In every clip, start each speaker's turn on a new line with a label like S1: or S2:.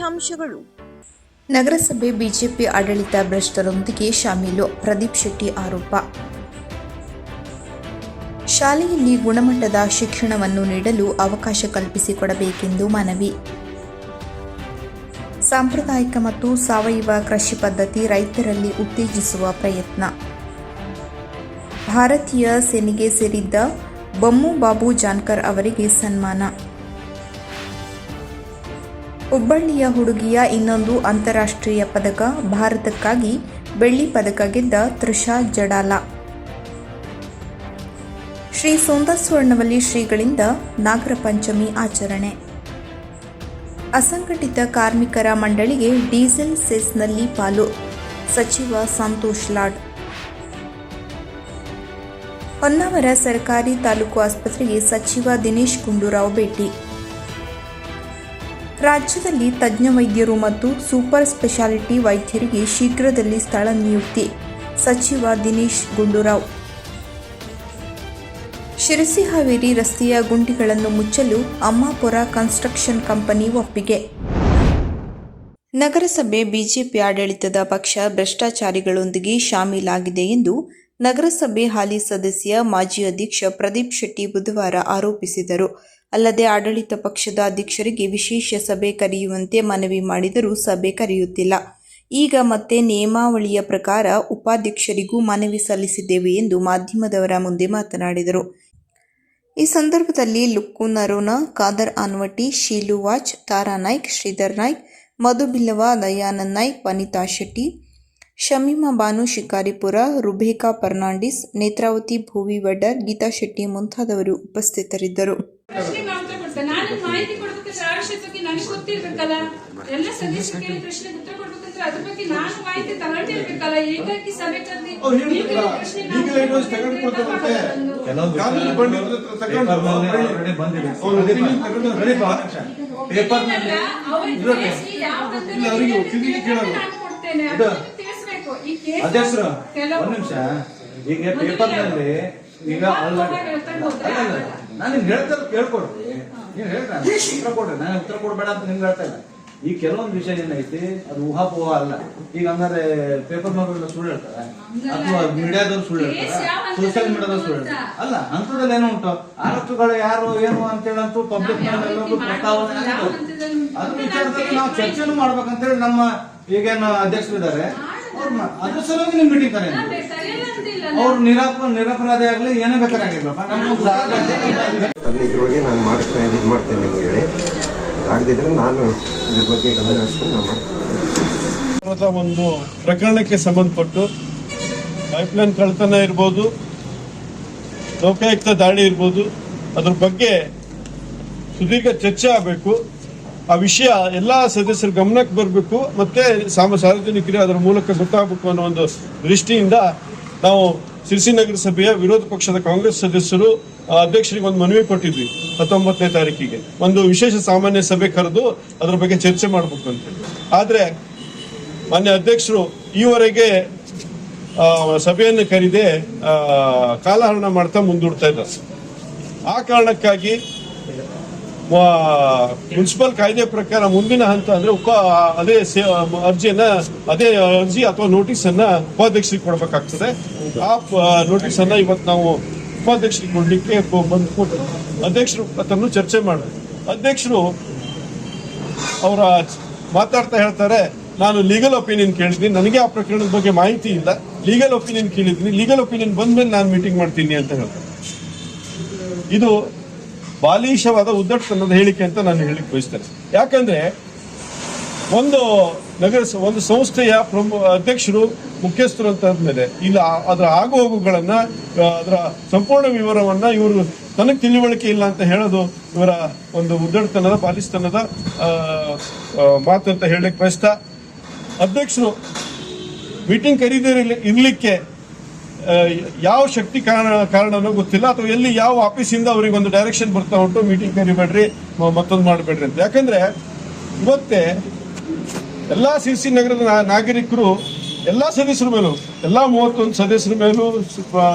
S1: ಮುಖ್ಯಾಂಶಗಳು.
S2: ನಗರಸಭೆ ಬಿಜೆಪಿ ಆಡಳಿತ ಭ್ರಷ್ಟರೊಂದಿಗೆ ಶಾಮೀಲು, ಪ್ರದೀಪ್ ಶೆಟ್ಟಿ ಆರೋಪ. ಶಾಲೆಯಲ್ಲಿ ಗುಣಮಟ್ಟದ ಶಿಕ್ಷಣವನ್ನು ನೀಡಲು ಅವಕಾಶ ಕಲ್ಪಿಸಿಕೊಡಬೇಕೆಂದು ಮನವಿ. ಸಾಂಪ್ರದಾಯಿಕ ಮತ್ತು ಸಾವಯವ ಕೃಷಿ ಪದ್ಧತಿ ರೈತರಲ್ಲಿ ಉತ್ತೇಜಿಸುವ ಪ್ರಯತ್ನ. ಭಾರತೀಯ ಸೇನೆಗೆ ಸೇರಿದ್ದ ಬಮ್ಮು ಬಾಬು ಜಾನ್ಕರ್ ಅವರಿಗೆ ಸನ್ಮಾನ. ಹುಬ್ಬಳ್ಳಿಯ ಹುಡುಗಿಯ ಇನ್ನೊಂದು ಅಂತಾರಾಷ್ಟ್ರೀಯ ಪದಕ, ಭಾರತಕ್ಕಾಗಿ ಬೆಳ್ಳಿ ಪದಕ ಗೆದ್ದ ತ್ರಿಷಾ ಜಡಾಲ. ಶ್ರೀ ಸುಂದರ್ ಸ್ವರ್ಣವಲ್ಲಿ ಶ್ರೀಗಳಿಂದ ನಾಗರ ಪಂಚಮಿ ಆಚರಣೆ. ಅಸಂಘಟಿತ ಕಾರ್ಮಿಕರ ಮಂಡಳಿಗೆ ಡೀಸೆಲ್ ಸೆಸ್ನಲ್ಲಿ ಪಾಲು, ಸಚಿವ ಸಂತೋಷ್ ಲಾಡ್. ಹೊನ್ನಾವರ ಸರ್ಕಾರಿ ತಾಲೂಕು ಆಸ್ಪತ್ರೆಗೆ ಸಚಿವ ದಿನೇಶ್ ಗುಂಡೂರಾವ್ ಭೇಟಿ. ರಾಜ್ಯದಲ್ಲಿ ತಜ್ಞ ವೈದ್ಯರು ಮತ್ತು ಸೂಪರ್ ಸ್ಪೆಷಾಲಿಟಿ ವೈದ್ಯರಿಗೆ ಶೀಘ್ರದಲ್ಲಿ ಸ್ಥಳ ನಿಯುಕ್ತಿ. ಸಚಿವ ದಿನೇಶ್ ಗುಂಡೂರಾವ್. ಶಿರಸಿ ಹಾವೇರಿ ರಸ್ತೆಯ ಗುಂಡಿಗಳನ್ನು ಮುಚ್ಚಲು ಅಮ್ಮಾಪುರ ಕನ್ಸ್ಟ್ರಕ್ಷನ್ ಕಂಪನಿ ಒಪ್ಪಿಗೆ. ನಗರಸಭೆ ಬಿಜೆಪಿ ಆಡಳಿತದ ಪಕ್ಷ ಭ್ರಷ್ಟಾಚಾರಿಗಳೊಂದಿಗೆ ಶಾಮೀಲಾಗಿದೆ ಎಂದು ನಗರಸಭೆ ಹಾಲಿ ಸದಸ್ಯ ಮಾಜಿ ಅಧ್ಯಕ್ಷ ಪ್ರದೀಪ್ ಶೆಟ್ಟಿ ಬುಧವಾರ ಆರೋಪಿಸಿದರು. ಅಲ್ಲದೆ ಆಡಳಿತ ಪಕ್ಷದ ಅಧ್ಯಕ್ಷರಿಗೆ ವಿಶೇಷ ಸಭೆ ಕರೆಯುವಂತೆ ಮನವಿ ಮಾಡಿದರೂ ಸಭೆ ಕರೆಯುತ್ತಿಲ್ಲ. ಈಗ ಮತ್ತೆ ನಿಯಮಾವಳಿಯ ಪ್ರಕಾರ ಉಪಾಧ್ಯಕ್ಷರಿಗೂ ಮನವಿ ಸಲ್ಲಿಸಿದ್ದೇವೆ ಎಂದು ಮಾಧ್ಯಮದವರ ಮುಂದೆ ಮಾತನಾಡಿದರು. ಈ ಸಂದರ್ಭದಲ್ಲಿ ಲುಕ್ಕು ನರೋನಾ, ಖಾದರ್ ಆನ್ವಟಿ ಶೀಲು ವಾಚ್, ತಾರಾ ನಾಯ್ಕ್, ಶ್ರೀಧರ್ ನಾಯ್ಕ್, ಮಧು ಬಿಲ್ಲವ ದಯಾನಂದ್ ನಾಯ್ಕ್, ವನಿತಾ ಶೆಟ್ಟಿ, ಶಮೀಮಾ ಬಾನು, ಶಿಕಾರಿಪುರ, ರುಬೇಕಾ ಫರ್ನಾಂಡಿಸ್, ನೇತ್ರಾವತಿ ಭೂವಿ ವಡ್ಡರ್, ಗೀತಾ ಶೆಟ್ಟಿ ಮುಂತಾದವರು ಉಪಸ್ಥಿತರಿದ್ದರು
S3: ಪ್ರಶ್ನೆಗೆ ಉತ್ತರ ಕೊಡ್ತೇನೆ ನಾನು ಮಾಹಿತಿ ಕೊಡ್ಬೇಕಾದ್ರೆ ಆ ವಿಷಯದ ಬಗ್ಗೆ ನನಗೆ ಗೊತ್ತಿರ್ಬೇಕಲ್ಲ? ಎಲ್ಲ ಸದಸ್ಯರು ಕೇಳಿ ಪ್ರಶ್ನೆಗೆ ಉತ್ತರ ಕೊಡ್ಬೇಕಂದ್ರೆ ಅದ್ರ ಬಗ್ಗೆ ನಾನು ಮಾಹಿತಿ ತಗೊಂಡಿರ್ಬೇಕಲ್ಲ ಏಕಾಕಿ ಸಭೆ ಕರೆದಿ
S4: ಒಂದ್. ನಿಮಿಷ. ಈಗ ಪೇಪರ್ನಲ್ಲಿ ಈಗ ಆಲ್ರೆಡಿ ನಾನು ಹೇಳ್ತಾರೆ ಕೇಳ್ಕೊಡ್ರಿ ಉತ್ತರ ಕೊಡ್ರಿ. ನಾನು ಉತ್ತರ ಕೊಡ್ಬೇಡ ಅಂತ ನಿಮ್ಗೆ ಹೇಳ್ತಾ ಇಲ್ಲ. ಈ ಕೆಲವೊಂದು ವಿಷಯ ಏನೈತಿ ಅದು ಊಹಾಪೋಹ ಅಲ್ಲ. ಈಗ ಅಂದ್ರೆ ಪೇಪರ್ ನವರೆಲ್ಲ ಸುಳ್ಳು ಹೇಳ್ತಾರೆ? ಅಥವಾ ಮೀಡಿಯಾದವ್ರು ಸುಳ್ಳು ಹೇಳ್ತಾರೆ? ಸೋಷಿಯಲ್ ಮೀಡಿಯಾದವ್ರು ಸುಳ್ಳು ಹೇಳ್ತಾರೆ? ಅಲ್ಲ ಅಂತದಲ್ಲಿ ಏನೋ ಉಂಟು? ಆರೋಪಗಳು ಯಾರು ಏನು ಅಂತೇಳಿ ಅಂತೂ ಪಬ್ಲಿಕ್ ಪ್ರಸ್ತಾವನೆ. ಅದ್ರ ವಿಚಾರದಲ್ಲಿ ನಾವು ಚರ್ಚೆನೂ ಮಾಡ್ಬೇಕಂತೇಳಿ ನಮ್ಮ ಈಗೇನು ಅಧ್ಯಕ್ಷರು ಇದ್ದಾರೆ ಅದ್ರ ಸಲುವಾಗಿ ನಿಮ್ ಮೀಟಿಂಗ್ ಕರೆ ಅವ್ರು ನಿರಾಪ ನಿರಪರಾಧಿ ಆಗ್ಲಿ ಏನೇ ನಮ್ಮ
S5: ಇದ್ರೊಳಗೆ ನಾನು ಮಾಡ್ತೇನೆ ಇದು ಮಾಡ್ತೇನೆ ನಿಮ್ಗೆ ಹೇಳಿ. ಆಗದಿದ್ರೆ ನಾನು ಇದ್ರ ಬಗ್ಗೆ ಗಮನ ಹರಿಸ್ಕೊಂಡು ನಾನು ಮಾಡ್ತೇನೆ.
S6: ಒಂದು ಪ್ರಕರಣಕ್ಕೆ ಸಂಬಂಧಪಟ್ಟು ಪೈಪ್ಲೈನ್ ಕಳ್ತನ ಇರ್ಬೋದು ಲೋಕಾಯುಕ್ತ ದಾಳಿ ಇರ್ಬೋದು ಅದ್ರ ಬಗ್ಗೆ ಸುದೀರ್ಘ ಚರ್ಚೆ ಆಗಬೇಕು. ಆ ವಿಷಯ ಎಲ್ಲ ಸದಸ್ಯರ ಗಮನಕ್ಕೆ ಬರಬೇಕು ಮತ್ತೆ ಸಾಮ ಸಾರ್ವಜನಿಕರಿಗೆ ಅದರ ಮೂಲಕ ಗೊತ್ತಾಗಬೇಕು ಅನ್ನೋ ಒಂದು ದೃಷ್ಟಿಯಿಂದ ನಾವು ಸಿರಿಸಿ ನಗರಸಭೆಯ ವಿರೋಧ ಪಕ್ಷದ ಕಾಂಗ್ರೆಸ್ ಸದಸ್ಯರು ಅಧ್ಯಕ್ಷರಿಗೆ ಒಂದು ಮನವಿ ಕೊಟ್ಟಿದ್ವಿ ಹತ್ತೊಂಬತ್ತನೇ ತಾರೀಕಿಗೆ. ಒಂದು ವಿಶೇಷ ಸಾಮಾನ್ಯ ಸಭೆ ಕರೆದು ಅದರ ಬಗ್ಗೆ ಚರ್ಚೆ ಮಾಡಬೇಕು ಅಂತ ಆದರೆ ಮಾನ್ಯ ಅಧ್ಯಕ್ಷರು ಈವರೆಗೆ ಸಭೆಯನ್ನು ಕರೆದೇ ಕಾಲಹರಣ ಮಾಡ್ತಾ ಮುಂದೂಡ್ತಾ ಇದ್ದಾರೆ. ಆ ಕಾರಣಕ್ಕಾಗಿ ಮುನ್ಸಿಪಲ್ ಕಾಯ್ದೆ ಪ್ರಕಾರ ಮುಂದಿನ ಹಂತ ಅಂದ್ರೆ ಅದೇ ಅರ್ಜಿಯನ್ನ, ಅದೇ ಅರ್ಜಿ ಅಥವಾ ನೋಟಿಸ್ ಅನ್ನ ಉಪಾಧ್ಯಕ್ಷರಿಗೆ ಕೊಡಬೇಕಾಗ್ತದೆ. ಆ ನೋಟಿಸ್ ಅನ್ನ ಇವತ್ತು ನಾವು ಉಪಾಧ್ಯಕ್ಷರಿಗೆ ಕೊಡ್ಲಿಕ್ಕೆ ಬಂದು ಕೊಟ್ಟು ಅಧ್ಯಕ್ಷರು ಅದನ್ನು ಚರ್ಚೆ ಮಾಡಿದ್ರು ಅಧ್ಯಕ್ಷರು ಅವರ ಮಾತಾಡ್ತಾ ಹೇಳ್ತಾರೆ, ನಾನು ಲೀಗಲ್ ಒಪಿನಿಯನ್ ಕೇಳಿದ್ದೀನಿ. ನನಗೆ ಆ ಪ್ರಕರಣದ ಬಗ್ಗೆ ಮಾಹಿತಿ ಇಲ್ಲ. ಲೀಗಲ್ ಒಪಿನಿಯನ್ ಕೇಳಿದ್ದೀನಿ. ಲೀಗಲ್ ಒಪಿನಿಯನ್ ಬಂದ್ಮೇಲೆ ನಾನು ಮೀಟಿಂಗ್ ಮಾಡ್ತೀನಿ ಅಂತ ಹೇಳ್ತಾರೆ. ಇದು ಬಾಲಿಶವಾದ ಉದ್ದಟತನದ ಹೇಳಿಕೆ ಅಂತ ನಾನು ಹೇಳಿಕ್ ಬಯಸ್ತೇನೆ. ಯಾಕಂದ್ರೆ ಒಂದು ನಗರ ಒಂದು ಸಂಸ್ಥೆಯ ಪ್ರಮು, ಅಧ್ಯಕ್ಷರು, ಮುಖ್ಯಸ್ಥರು ಅಂತ ಆದ್ಮೇಲೆ ಇಲ್ಲ, ಅದರ ಆಗು ಹೋಗುಗಳನ್ನ ಅದರ ಸಂಪೂರ್ಣ ವಿವರವನ್ನ ಇವರು ತನಗೆ ತಿಳುವಳಿಕೆ ಇಲ್ಲ ಅಂತ ಹೇಳೋದು ಇವರ ಒಂದು ಉದ್ದಟತನದ ಬಾಲಿಸ್ತನದ ಮಾತು ಅಂತ ಹೇಳಲಿಕ್ಕೆ ಬಯಸ್ತಾ, ಅಧ್ಯಕ್ಷರು ಮೀಟಿಂಗ್ ಕರೀದಿರಲಿ ಇರ್ಲಿಕ್ಕೆ ಯಾವ ಶಕ್ತಿ ಕಾರಣ, ಕಾರಣನೂ ಗೊತ್ತಿಲ್ಲ. ಅಥವಾ ಎಲ್ಲಿ ಯಾವ ಆಫೀಸಿಂದ ಅವ್ರಿಗೆ ಒಂದು ಡೈರೆಕ್ಷನ್ ಬರ್ತಾ ಉಂಟು ಮೀಟಿಂಗ್ ಕರಿಬೇಡ್ರಿ ಮತ್ತೊಂದು ಮಾಡಬೇಡ್ರಿ ಅಂತ. ಯಾಕಂದ್ರೆ, ಇವತ್ತೇ ಸಿ ಸಿ ನಗರದ ನಾಗರಿಕರು, ಎಲ್ಲ ಸದಸ್ಯರ ಮೇಲೂ, ಎಲ್ಲ ಮೂವತ್ತೊಂದು ಸದಸ್ಯರ ಮೇಲೂ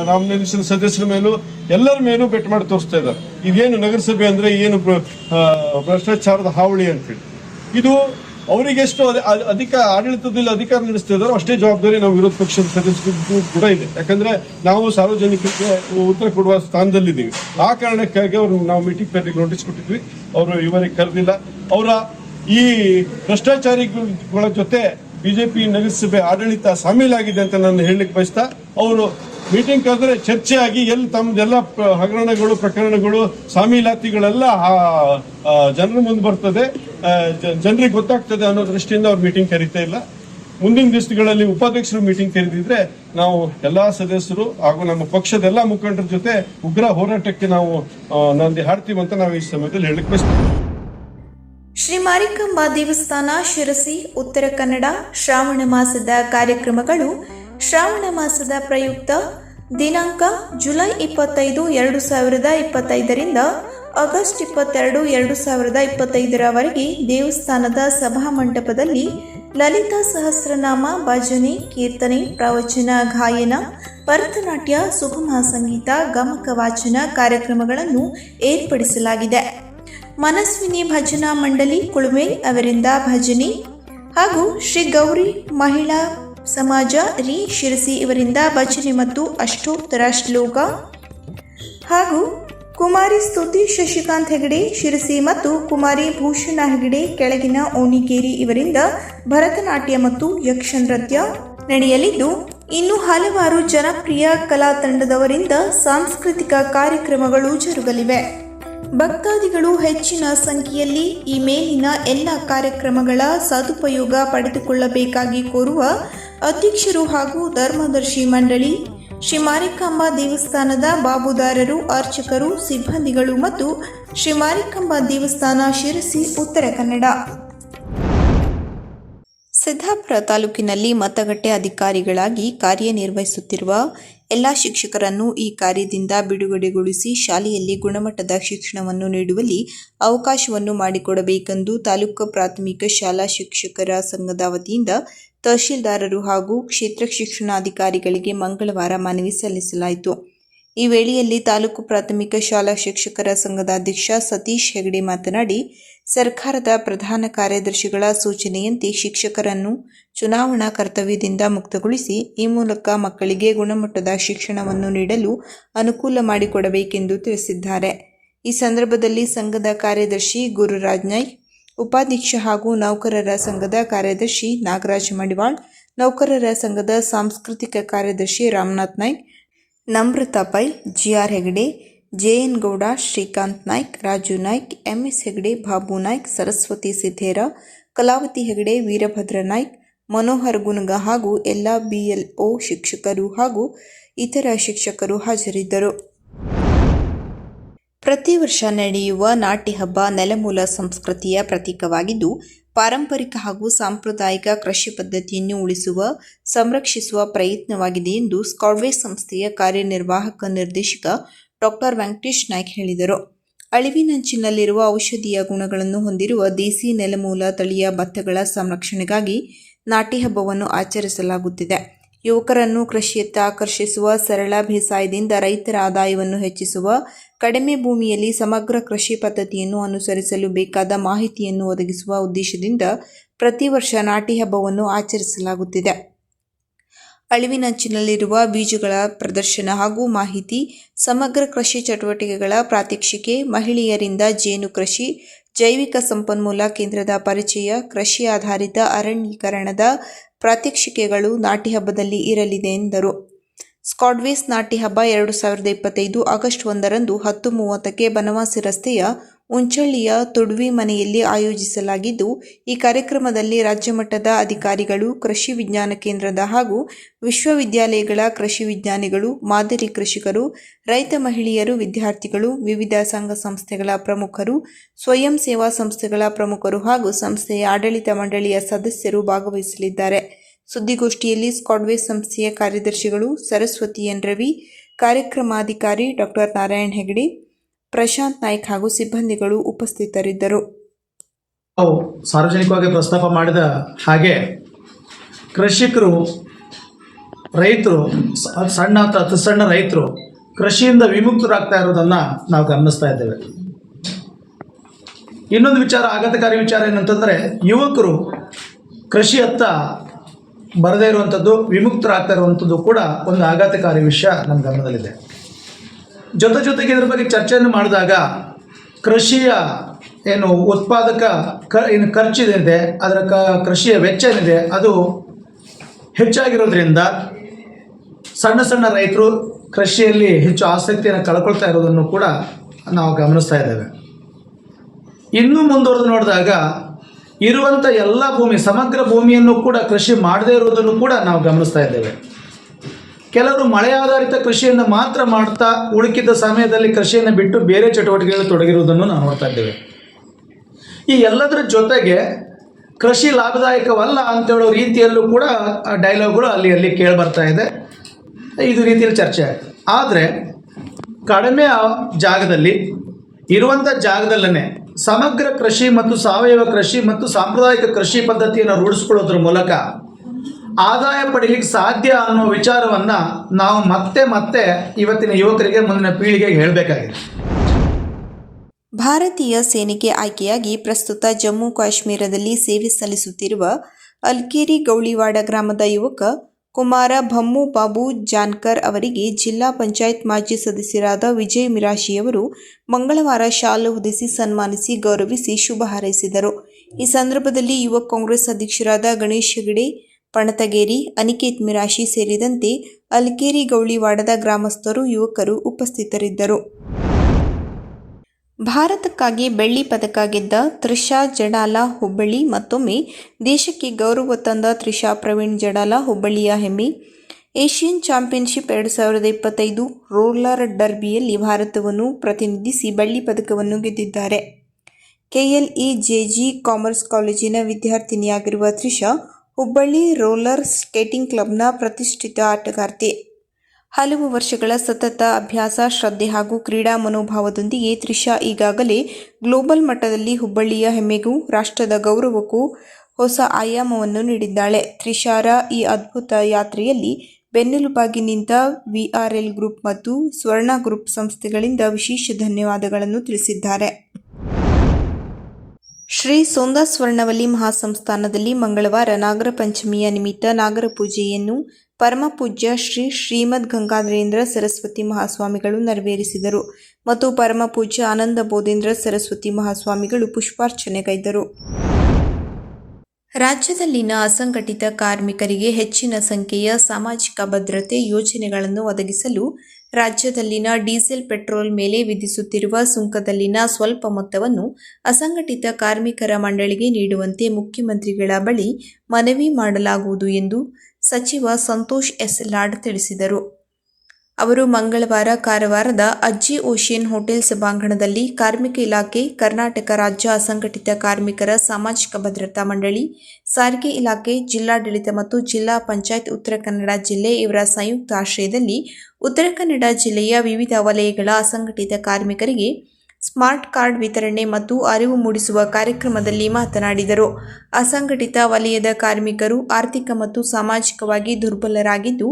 S6: ನಾಮಿನೇಷನ್ ಸದಸ್ಯರ ಮೇಲೂ ಎಲ್ಲರ ಮೇಲೂ ಬೆಟ್ ಮಾಡಿ ತೋರಿಸ್ತಾ ಇದ್ದಾರೆ. ಇದೇನು ನಗರಸಭೆ ಅಂದ್ರೆ ಏನು ಭ್ರಷ್ಟಾಚಾರದ ಹಾವಳಿ ಅಂತೇಳಿ. ಇದು ಅವರಿಗೆ ಎಷ್ಟು ಅಧಿ- ಅಧಿ- ಅಧಿಕ ಆಡಳಿತದಲ್ಲಿ ಅಧಿಕಾರ ನಡೆಸ್ತಿದಾರೋ ಅಷ್ಟೇ ಜವಾಬ್ದಾರಿ ನಾವು ವಿರೋಧ ಪಕ್ಷದ ಸದಸ್ಯರಿಗೂ ಕೂಡ ಇದೆ. ಯಾಕಂದ್ರೆ ನಾವು ಸಾರ್ವಜನಿಕರಿಗೆ ಉತ್ತರ ಕೊಡುವ ಸ್ಥಾನದಲ್ಲಿದ್ದೀವಿ. ಆ ಕಾರಣಕ್ಕಾಗಿ ಅವರು ನಾವು ಮೀಟಿಂಗ್ ಕರೆದು ನೋಟಿಸ್ ಕೊಟ್ಟಿದ್ವಿ. ಅವರು ಇವರಿಗೆ ಕರೆದಿಲ್ಲ. ಅವರ ಈ ಭ್ರಷ್ಟಾಚಾರಿಗಳ ಜೊತೆ ಬಿಜೆಪಿ ನಗರಸಭೆ ಆಡಳಿತ ಸಾಮೀಲಾಗಿದೆ ಅಂತ ನಾನು ಹೇಳಲಿಕ್ಕೆ ಬಯಸ್ತಾ, ಅವರು ಮೀಟಿಂಗ್ ಕರೆದ್ರೆ ಚರ್ಚೆ ಆಗಿ ಎಲ್ಲಿ ತಮ್ಮದೆಲ್ಲ ಹಗರಣಗಳು, ಪ್ರಕರಣಗಳು ಸಾಮೀಲಾತಿಗಳೆಲ್ಲ ಜನರ ಮುಂದೆ ಬರ್ತದೆ. ಜನರಿಗೆ ಗೊತ್ತಾಗ್ತದೆ ಅನ್ನೋ ದೃಷ್ಟಿಯಿಂದ ಅವ್ರು ಮೀಟಿಂಗ್ ಕರೀತಾ ಇಲ್ಲ. ಮುಂದಿನ ದಿವಸಗಳಲ್ಲಿ ಉಪಾಧ್ಯಕ್ಷರು ಮೀಟಿಂಗ್ ಕರೆದಿದ್ರೆ ನಾವು ಎಲ್ಲಾ ಸದಸ್ಯರು ಹಾಗೂ ನಮ್ಮ ಪಕ್ಷದ ಎಲ್ಲಾ ಮುಖಂಡರ ಜೊತೆ ಉಗ್ರ ಹೋರಾಟಕ್ಕೆ ನಾವು ನಂದಿ ಹಾಡ್ತೀವಿ ಅಂತ ನಾವು ಈ ಸಮಯದಲ್ಲಿ ಹೇಳಕ್ ಬಯಸ್ತೀವಿ.
S2: ಶ್ರೀ ಮಾರಿಕಾಂಬಾ ದೇವಸ್ಥಾನ, ಶಿರಸಿ, ಉತ್ತರ ಕನ್ನಡ, ಶ್ರಾವಣ ಮಾಸದ ಕಾರ್ಯಕ್ರಮಗಳು. ಶ್ರಾವಣ ಮಾಸದ ಪ್ರಯುಕ್ತ ದಿನಾಂಕ ಜುಲೈ ಇಪ್ಪತ್ತೈದು, ಎರಡು ಸಾವಿರದ ಇಪ್ಪತ್ತೈದರಿಂದ ಆಗಸ್ಟ್ ಇಪ್ಪತ್ತೆರಡು, ಎರಡು ಸಾವಿರದ ಇಪ್ಪತ್ತೈದರವರೆಗೆ ದೇವಸ್ಥಾನದ ಸಭಾಮಂಟಪದಲ್ಲಿ ಲಲಿತಾ ಸಹಸ್ರನಾಮ ಭಜನೆ, ಕೀರ್ತನೆ, ಪ್ರವಚನ, ಗಾಯನ, ಭರತನಾಟ್ಯ, ಸುಗಮ ಸಂಗೀತ, ಗಮಕ ವಾಚನ ಕಾರ್ಯಕ್ರಮಗಳನ್ನು ಏರ್ಪಡಿಸಲಾಗಿದೆ. ಮನಸ್ವಿನಿ ಭಜನಾ ಮಂಡಳಿ ಕುಳುವೆ ಅವರಿಂದ ಭಜನೆ ಹಾಗೂ ಶ್ರೀ ಗೌರಿ ಮಹಿಳಾ ಸಮಾಜ ರೀ ಶಿರಸಿ ಇವರಿಂದ ಭಜನೆ ಮತ್ತು ಅಷ್ಟೋತ್ತರ ಶ್ಲೋಕ ಹಾಗೂ ಕುಮಾರಿ ಸ್ತುತಿ ಶಶಿಕಾಂತ್ ಹೆಗಡೆ ಶಿರಸಿ ಮತ್ತು ಕುಮಾರಿ ಭೂಷಣ ಹೆಗಡೆ ಕೆಳಗಿನ ಓಣಿಕೇರಿ ಇವರಿಂದ ಭರತನಾಟ್ಯ ಮತ್ತು ಯಕ್ಷ ನೃತ್ಯ ನಡೆಯಲಿದ್ದು, ಇನ್ನು ಹಲವಾರು ಜನಪ್ರಿಯ ಕಲಾ ತಂಡದವರಿಂದ ಸಾಂಸ್ಕೃತಿಕ ಕಾರ್ಯಕ್ರಮಗಳು ಜರುಗಲಿವೆ. ಭಕ್ತಾದಿಗಳು ಹೆಚ್ಚಿನ ಸಂಖ್ಯೆಯಲ್ಲಿ ಈ ಮೇಲಿನ ಎಲ್ಲ ಕಾರ್ಯಕ್ರಮಗಳ ಸದುಪಯೋಗ ಪಡೆದುಕೊಳ್ಳಬೇಕಾಗಿ ಕೋರುವ ಅಧ್ಯಕ್ಷರು ಹಾಗೂ ಧರ್ಮದರ್ಶಿ ಮಂಡಳಿ, ಶ್ರೀ ಮಾರಿಕಾಂಬಾ ದೇವಸ್ಥಾನದ ಬಾಬುದಾರರು, ಅರ್ಚಕರು, ಸಿಬ್ಬಂದಿಗಳು ಮತ್ತು ಶ್ರೀ ಮಾರಿಕಾಂಬ ದೇವಸ್ಥಾನ ಶಿರಸಿ, ಉತ್ತರ ಕನ್ನಡ. ಸಿದ್ದಾಪುರ ತಾಲೂಕಿನಲ್ಲಿ ಮತಗಟ್ಟೆ ಅಧಿಕಾರಿಗಳಾಗಿ ಕಾರ್ಯನಿರ್ವಹಿಸುತ್ತಿರುವ ಎಲ್ಲ ಶಿಕ್ಷಕರನ್ನು ಈ ಕಾರ್ಯದಿಂದ ಬಿಡುಗಡೆಗೊಳಿಸಿ ಶಾಲೆಯಲ್ಲಿ ಗುಣಮಟ್ಟದ ಶಿಕ್ಷಣವನ್ನು ನೀಡುವಲ್ಲಿ ಅವಕಾಶವನ್ನು ಮಾಡಿಕೊಡಬೇಕೆಂದು ತಾಲೂಕು ಪ್ರಾಥಮಿಕ ಶಾಲಾ ಶಿಕ್ಷಕರ ಸಂಘದ ವತಿಯಿಂದ ತಹಶೀಲ್ದಾರರು ಹಾಗೂ ಕ್ಷೇತ್ರ ಶಿಕ್ಷಣಾಧಿಕಾರಿಗಳಿಗೆ ಮಂಗಳವಾರ ಮನವಿ ಸಲ್ಲಿಸಲಾಯಿತು. ಈ ವೇಳೆಯಲ್ಲಿ ತಾಲೂಕು ಪ್ರಾಥಮಿಕ ಶಾಲಾ ಶಿಕ್ಷಕರ ಸಂಘದ ಅಧ್ಯಕ್ಷ ಸತೀಶ್ ಹೆಗಡೆ ಮಾತನಾಡಿ, ಸರ್ಕಾರದ ಪ್ರಧಾನ ಕಾರ್ಯದರ್ಶಿಗಳ ಸೂಚನೆಯಂತೆ ಶಿಕ್ಷಕರನ್ನು ಚುನಾವಣಾ ಕರ್ತವ್ಯದಿಂದ ಮುಕ್ತಗೊಳಿಸಿ ಈ ಮೂಲಕ ಮಕ್ಕಳಿಗೆ ಗುಣಮಟ್ಟದ ಶಿಕ್ಷಣವನ್ನು ನೀಡಲು ಅನುಕೂಲ ಮಾಡಿಕೊಡಬೇಕೆಂದು ತಿಳಿಸಿದ್ದಾರೆ. ಈ ಸಂದರ್ಭದಲ್ಲಿ ಸಂಘದ ಕಾರ್ಯದರ್ಶಿ ಗುರುರಾಜ್ ನಾಯ್ಕ್ ಉಪಾಧ್ಯಕ್ಷ ಹಾಗೂ ನೌಕರರ ಸಂಘದ ಕಾರ್ಯದರ್ಶಿ ನಾಗರಾಜ್ ಮಡಿವಾಳ್, ನೌಕರರ ಸಂಘದ ಸಾಂಸ್ಕೃತಿಕ ಕಾರ್ಯದರ್ಶಿ Ramnath Naik, Namrata Pai, G R Hegde, J N Gowda, Srikanth Naik, Raju Naik M S Hegde, Babu Naik, Saraswati Siddera, Kalavati Hegde, Veerabhadra Naik Manohar Gunaga ಹಾಗೂ ಎಲ್ಲ ಬಿಎಲ್ಒ ಶಿಕ್ಷಕರು ಹಾಗೂ ಇತರ ಶಿಕ್ಷಕರು ಹಾಜರಿದ್ದರು. ಪ್ರತಿ ವರ್ಷ ನಡೆಯುವ ನಾಟಿ ಹಬ್ಬ ನೆಲಮೂಲ ಸಂಸ್ಕೃತಿಯ ಪ್ರತೀಕವಾಗಿದ್ದು, ಪಾರಂಪರಿಕ ಹಾಗೂ ಸಾಂಪ್ರದಾಯಿಕ ಕೃಷಿ ಪದ್ಧತಿಯನ್ನು ಉಳಿಸುವ, ಸಂರಕ್ಷಿಸುವ ಪ್ರಯತ್ನವಾಗಿದೆ ಎಂದು ಸ್ಕಾಡ್ವೇ ಸಂಸ್ಥೆಯ ಕಾರ್ಯನಿರ್ವಾಹಕ ನಿರ್ದೇಶಕ ಡಾಕ್ಟರ್ ವೆಂಕಟೇಶ್ ನಾಯ್ಕ್ ಹೇಳಿದರು. ಅಳಿವಿನಂಚಿನಲ್ಲಿರುವ ಔಷಧೀಯ ಗುಣಗಳನ್ನು ಹೊಂದಿರುವ ದೇಸಿ ನೆಲಮೂಲ ತಳಿಯ ಭತ್ತಗಳ ಸಂರಕ್ಷಣೆಗಾಗಿ ನಾಟಿ ಹಬ್ಬವನ್ನು ಆಚರಿಸಲಾಗುತ್ತಿದೆ. ಯುವಕರನ್ನು ಕೃಷಿಯತ್ತ ಆಕರ್ಷಿಸುವ ಸರಳ ಬೇಸಾಯದಿಂದ ರೈತರ ಆದಾಯವನ್ನು ಹೆಚ್ಚಿಸುವ, ಕಡಿಮೆ ಭೂಮಿಯಲ್ಲಿ ಸಮಗ್ರ ಕೃಷಿ ಪದ್ಧತಿಯನ್ನು ಅನುಸರಿಸಲು ಬೇಕಾದ ಮಾಹಿತಿಯನ್ನು ಒದಗಿಸುವ ಉದ್ದೇಶದಿಂದ ಪ್ರತಿ ವರ್ಷ ನಾಟಿ ಹಬ್ಬವನ್ನು ಆಚರಿಸಲಾಗುತ್ತಿದೆ. ಅಳಿವಿನಂಚಿನಲ್ಲಿರುವ ಬೀಜಗಳ ಪ್ರದರ್ಶನ ಹಾಗೂ ಮಾಹಿತಿ, ಸಮಗ್ರ ಕೃಷಿ ಚಟುವಟಿಕೆಗಳ ಪ್ರಾತ್ಯಕ್ಷಿಕೆ, ಮಹಿಳೆಯರಿಂದ ಜೇನು ಕೃಷಿ ಜೈವಿಕ ಸಂಪನ್ಮೂಲ ಕೇಂದ್ರದ ಪರಿಚಯ ಕೃಷಿ ಆಧಾರಿತ ಅರಣ್ಯೀಕರಣದ ಪ್ರಾತ್ಯಕ್ಷಿಕೆಗಳು ನಾಟಿ ಹಬ್ಬದಲ್ಲಿ ಇರಲಿದೆ ಎಂದರು. ಸ್ಕಾಡ್ವೇಸ್ ನಾಟಿ ಹಬ್ಬ ಎರಡು ಸಾವಿರದ ಇಪ್ಪತ್ತೈದು ಆಗಸ್ಟ್ ಒಂದರಂದು ಹತ್ತು ಮೂವತ್ತಕ್ಕೆ ಬನವಾಸಿ ರಸ್ತೆಯ ಉಂಚಳ್ಳಿಯ ತೊಡ್ವಿ ಮನೆಯಲ್ಲಿ ಆಯೋಜಿಸಲಾಗಿದ್ದು, ಈ ಕಾರ್ಯಕ್ರಮದಲ್ಲಿ ರಾಜ್ಯ ಮಟ್ಟದ ಅಧಿಕಾರಿಗಳು, ಕೃಷಿ ವಿಜ್ಞಾನ ಕೇಂದ್ರದ ಹಾಗೂ ವಿಶ್ವವಿದ್ಯಾಲಯಗಳ ಕೃಷಿ ವಿಜ್ಞಾನಿಗಳು, ಮಾದರಿ ಕೃಷಿಕರು, ರೈತ ಮಹಿಳೆಯರು, ವಿದ್ಯಾರ್ಥಿಗಳು, ವಿವಿಧ ಸಂಘ ಸಂಸ್ಥೆಗಳ ಪ್ರಮುಖರು, ಸ್ವಯಂ ಸೇವಾ ಸಂಸ್ಥೆಗಳ ಪ್ರಮುಖರು ಹಾಗೂ ಸಂಸ್ಥೆಯ ಆಡಳಿತ ಮಂಡಳಿಯ ಸದಸ್ಯರು ಭಾಗವಹಿಸಲಿದ್ದಾರೆ. ಸುದ್ದಿಗೋಷ್ಠಿಯಲ್ಲಿ ಸ್ಕಾಡ್ವೇ ಸಂಸ್ಥೆಯ ಕಾರ್ಯದರ್ಶಿಗಳು ಸರಸ್ವತಿ ಎನ್ ರವಿ, ಕಾರ್ಯಕ್ರಮಾಧಿಕಾರಿ ಡಾಕ್ಟರ್ ನಾರಾಯಣ್ ಹೆಗಡೆ ಪ್ರಶಾಂತ್ ನಾಯ್ಕ್ ಹಾಗೂ ಸಿಬ್ಬಂದಿಗಳು ಉಪಸ್ಥಿತರಿದ್ದರು.
S7: ಸಾರ್ವಜನಿಕವಾಗಿ ಪ್ರಸ್ತಾಪ ಮಾಡಿದ ಹಾಗೆ ಕೃಷಿಕರು, ರೈತರು, ಸಣ್ಣ ಅಥವಾ ಅತಿ ಸಣ್ಣ ರೈತರು ಕೃಷಿಯಿಂದ ವಿಮುಕ್ತರಾಗ್ತಾ ಇರೋದನ್ನು ನಾವು ಗಮನಿಸ್ತಾ ಇದ್ದೇವೆ. ಇನ್ನೊಂದು ವಿಚಾರ, ಆಘಾತಕಾರಿ ವಿಚಾರ ಏನಂತಂದರೆ ಯುವಕರು ಕೃಷಿಯತ್ತ ಬರದೇ ಇರುವಂಥದ್ದು ವಿಮುಕ್ತರಾಗ್ತಾ ಇರುವಂಥದ್ದು ಕೂಡ ಒಂದು ಆಘಾತಕಾರಿ ವಿಷಯ ನಮ್ಮ ಗಮನದಲ್ಲಿದೆ. ಜೊತೆ ಜೊತೆಗೆ ಇದ್ರ ಬಗ್ಗೆ ಚರ್ಚೆಯನ್ನು ಮಾಡಿದಾಗ ಕೃಷಿಯ ಏನು ಉತ್ಪಾದಕ ಕ, ಏನು ಖರ್ಚಿದೆ, ಅದರ ಕ, ಕೃಷಿಯ ವೆಚ್ಚ ಏನಿದೆ ಅದು ಹೆಚ್ಚಾಗಿರೋದ್ರಿಂದ ಸಣ್ಣ ಸಣ್ಣ ರೈತರು ಕೃಷಿಯಲ್ಲಿ ಹೆಚ್ಚು ಆಸಕ್ತಿಯನ್ನು ಕಳ್ಕೊಳ್ತಾ ಇರೋದನ್ನು ಕೂಡ ನಾವು ಗಮನಿಸ್ತಾ ಇದ್ದೇವೆ. ಇನ್ನೂ ಮುಂದುವರೆದು ನೋಡಿದಾಗ ಇರುವಂಥ ಎಲ್ಲ ಭೂಮಿ, ಸಮಗ್ರ ಭೂಮಿಯನ್ನು ಕೂಡ ಕೃಷಿ ಮಾಡದೇ ಇರುವುದನ್ನು ಕೂಡ ನಾವು ಗಮನಿಸ್ತಾ ಇದ್ದೇವೆ. ಕೆಲವರು ಮಳೆ ಆಧಾರಿತ ಕೃಷಿಯನ್ನು ಮಾತ್ರ ಮಾಡ್ತಾ ಉಳುಕಿದ ಸಮಯದಲ್ಲಿ ಕೃಷಿಯನ್ನು ಬಿಟ್ಟು ಬೇರೆ ಚಟುವಟಿಕೆಗಳಲ್ಲಿ ತೊಡಗಿರುವುದನ್ನು ನಾವು ನೋಡ್ತಾ ಇದ್ದೇವೆ. ಈ ಎಲ್ಲದರ ಜೊತೆಗೆ ಕೃಷಿ ಲಾಭದಾಯಕವಲ್ಲ ಅಂತ ಹೇಳೋ ರೀತಿಯಲ್ಲೂ ಕೂಡ ಡೈಲಾಗ್ಗಳು ಅಲ್ಲಿ ಅಲ್ಲಿ ಕೇಳಿ ಬರ್ತಾ ಇದೆ. ಇದು ರೀತಿಯಲ್ಲಿ ಚರ್ಚೆ ಆದರೆ ಕಡಿಮೆ ಜಾಗದಲ್ಲಿ ಇರುವಂಥ ಜಾಗದಲ್ಲೇ ಸಮಗ್ರ ಕೃಷಿ ಮತ್ತು ಸಾವಯವ ಕೃಷಿ ಮತ್ತು ಸಾಂಪ್ರದಾಯಿಕ ಕೃಷಿ ಪದ್ಧತಿಯನ್ನು ರೂಢಿಸ್ಕೊಳ್ಳೋದ್ರ ಮೂಲಕ ಆದಾಯ ಪಡೀಲಿಕ್ಕೆ ಸಾಧ್ಯ ಅನ್ನೋ ವಿಚಾರವನ್ನ ನಾವು ಮತ್ತೆ ಮತ್ತೆ ಇವತ್ತಿನ ಯುವಕರಿಗೆ ಮುಂದಿನ ಪೀಳಿಗೆಗೆ ಹೇಳಬೇಕಾಗಿದೆ.
S2: ಭಾರತೀಯ ಸೇನೆಗೆ ಆಯ್ಕೆಯಾಗಿ ಪ್ರಸ್ತುತ ಜಮ್ಮು ಕಾಶ್ಮೀರದಲ್ಲಿ ಸೇವೆ ಸಲ್ಲಿಸುತ್ತಿರುವ ಅಲ್ಕೇರಿ ಗೌಳಿವಾಡ ಗ್ರಾಮದ ಯುವಕ ಕುಮಾರ ಭಮ್ಮು ಬಾಬು ಜಾನ್ಕರ್ ಅವರಿಗೆ ಜಿಲ್ಲಾ ಪಂಚಾಯತ್ ಮಾಜಿ ಸದಸ್ಯರಾದ ವಿಜಯ್ ಮಿರಾಶಿಯವರು ಮಂಗಳವಾರ ಶಾಲು ಹೊದಿಸಿ ಸನ್ಮಾನಿಸಿ ಗೌರವಿಸಿ ಶುಭ ಹಾರೈಸಿದರು. ಈ ಸಂದರ್ಭದಲ್ಲಿ ಯುವ ಕಾಂಗ್ರೆಸ್ ಅಧ್ಯಕ್ಷರಾದ ಗಣೇಶ್ ಹೆಗಡೆ ಪಣತಗೇರಿ, ಅನಿಕೇತ್ ಮಿರಾಶಿ ಸೇರಿದಂತೆ ಅಲ್ಕೇರಿ ಗೌಳಿವಾಡದ ಗ್ರಾಮಸ್ಥರು, ಯುವಕರು ಉಪಸ್ಥಿತರಿದ್ದರು. ಭಾರತಕ್ಕಾಗಿ ಬೆಳ್ಳಿ ಪದಕ ಗೆದ್ದ ತ್ರಿಷಾ ಜಡಾಲ ಹುಬ್ಬಳ್ಳಿ, ಮತ್ತೊಮ್ಮೆ ದೇಶಕ್ಕೆ ಗೌರವ ತಂದ ತ್ರಿಷಾ ಪ್ರವೀಣ್ ಜಡಾಲ ಹುಬ್ಬಳ್ಳಿಯ ಹೆಮ್ಮೆ. ಏಷ್ಯನ್ ಚಾಂಪಿಯನ್ಶಿಪ್ ಎರಡು ಸಾವಿರದ ಇಪ್ಪತ್ತೈದು ರೋಲರ್ ಡರ್ಬಿಯಲ್ಲಿ ಭಾರತವನ್ನು ಪ್ರತಿನಿಧಿಸಿ ಬೆಳ್ಳಿ ಪದಕವನ್ನು ಗೆದ್ದಿದ್ದಾರೆ. ಕೆಎಲ್ಇ ಜೆಜಿ ಕಾಮರ್ಸ್ ಕಾಲೇಜಿನ ವಿದ್ಯಾರ್ಥಿನಿಯಾಗಿರುವ ತ್ರಿಷಾ ಹುಬ್ಬಳ್ಳಿ ರೋಲರ್ ಸ್ಕೇಟಿಂಗ್ ಕ್ಲಬ್ನ ಪ್ರತಿಷ್ಠಿತ ಆಟಗಾರ್ತಿ. ಹಲವು ವರ್ಷಗಳ ಸತತ ಅಭ್ಯಾಸ, ಶ್ರದ್ಧೆ ಹಾಗೂ ಕ್ರೀಡಾ ಮನೋಭಾವದೊಂದಿಗೆ ತ್ರಿಷಾ ಈಗಾಗಲೇ ಗ್ಲೋಬಲ್ ಮಟ್ಟದಲ್ಲಿ ಹುಬ್ಬಳ್ಳಿಯ ಹೆಮ್ಮೆಗೂ, ರಾಷ್ಟ್ರದ ಗೌರವಕ್ಕೂ ಹೊಸ ಆಯಾಮವನ್ನು ನೀಡಿದ್ದಾಳೆ. ತ್ರಿಷಾರ ಈ ಅದ್ಭುತ ಯಾತ್ರೆಯಲ್ಲಿ ಬೆನ್ನೆಲುಬಾಗಿ ನಿಂತ ವಿಆರ್ಎಲ್ ಗ್ರೂಪ್ ಮತ್ತು ಸ್ವರ್ಣ ಗ್ರೂಪ್ ಸಂಸ್ಥೆಗಳಿಂದ ವಿಶೇಷ ಧನ್ಯವಾದಗಳನ್ನು ತಿಳಿಸಿದ್ದಾರೆ. ಶ್ರೀ ಸೋಂದಾ ಸ್ವರ್ಣವಲ್ಲಿ ಮಹಾಸಂಸ್ಥಾನದಲ್ಲಿ ಮಂಗಳವಾರ ನಾಗರ ಪಂಚಮಿಯ ನಿಮಿತ್ತ ನಾಗರ ಪೂಜೆಯನ್ನು ಪರಮಪೂಜ್ಯ ಶ್ರೀ ಶ್ರೀಮದ್ ಗಂಗಾಧರೇಂದ್ರ ಸರಸ್ವತಿ ಮಹಾಸ್ವಾಮಿಗಳು ನೆರವೇರಿಸಿದರು ಮತ್ತು ಪರಮಪೂಜ್ಯ ಆನಂದ ಬೋಧೇಂದ್ರ ಸರಸ್ವತಿ ಮಹಾಸ್ವಾಮಿಗಳು ಪುಷ್ಪಾರ್ಚನೆಗೈದರು ರಾಜ್ಯದಲ್ಲಿನ ಅಸಂಘಟಿತ ಕಾರ್ಮಿಕರಿಗೆ ಹೆಚ್ಚಿನ ಸಂಖ್ಯೆಯ ಸಾಮಾಜಿಕ ಭದ್ರತೆ ಯೋಜನೆಗಳನ್ನು ಒದಗಿಸಲು ರಾಜ್ಯದಲ್ಲಿನ ಡೀಸೆಲ್ ಪೆಟ್ರೋಲ್ ಮೇಲೆ ವಿಧಿಸುತ್ತಿರುವ ಸುಂಕದಲ್ಲಿನ ಸ್ವಲ್ಪ ಮೊತ್ತವನ್ನು ಅಸಂಘಟಿತ ಕಾರ್ಮಿಕರ ಮಂಡಳಿಗೆ ನೀಡುವಂತೆ ಮುಖ್ಯಮಂತ್ರಿಗಳ ಬಳಿ ಮನವಿ ಮಾಡಲಾಗುವುದು ಎಂದು ಸಚಿವ ಸಂತೋಷ್ ಎಸ್ ಲಾಡ್ ತಿಳಿಸಿದರು. ಅವರು ಮಂಗಳವಾರ, ಕಾರವಾರದ ಅಜ್ಜಿ ಓಷಿಯನ್ ಹೋಟೆಲ್ ಸಭಾಂಗಣದಲ್ಲಿ ಕಾರ್ಮಿಕ ಇಲಾಖೆ, ಕರ್ನಾಟಕ ರಾಜ್ಯ ಅಸಂಘಟಿತ ಕಾರ್ಮಿಕರ ಸಾಮಾಜಿಕ ಭದ್ರತಾ ಮಂಡಳಿ, ಸಾರಿಗೆ ಇಲಾಖೆ, ಜಿಲ್ಲಾಡಳಿತ ಮತ್ತು ಜಿಲ್ಲಾ ಪಂಚಾಯತ್ ಉತ್ತರ ಕನ್ನಡ ಜಿಲ್ಲೆ ಇವರ ಸಂಯುಕ್ತ ಆಶ್ರಯದಲ್ಲಿ ಉತ್ತರ ಕನ್ನಡ ಜಿಲ್ಲೆಯ ವಿವಿಧ ವಲಯಗಳ ಅಸಂಘಟಿತ ಕಾರ್ಮಿಕರಿಗೆ ಸ್ಮಾರ್ಟ್ ಕಾರ್ಡ್ ವಿತರಣೆ ಮತ್ತು ಅರಿವು ಮೂಡಿಸುವ ಕಾರ್ಯಕ್ರಮದಲ್ಲಿ ಮಾತನಾಡಿದರು. ಅಸಂಘಟಿತ ವಲಯದ ಕಾರ್ಮಿಕರು ಆರ್ಥಿಕ ಮತ್ತು ಸಾಮಾಜಿಕವಾಗಿ ದುರ್ಬಲರಾಗಿದ್ದು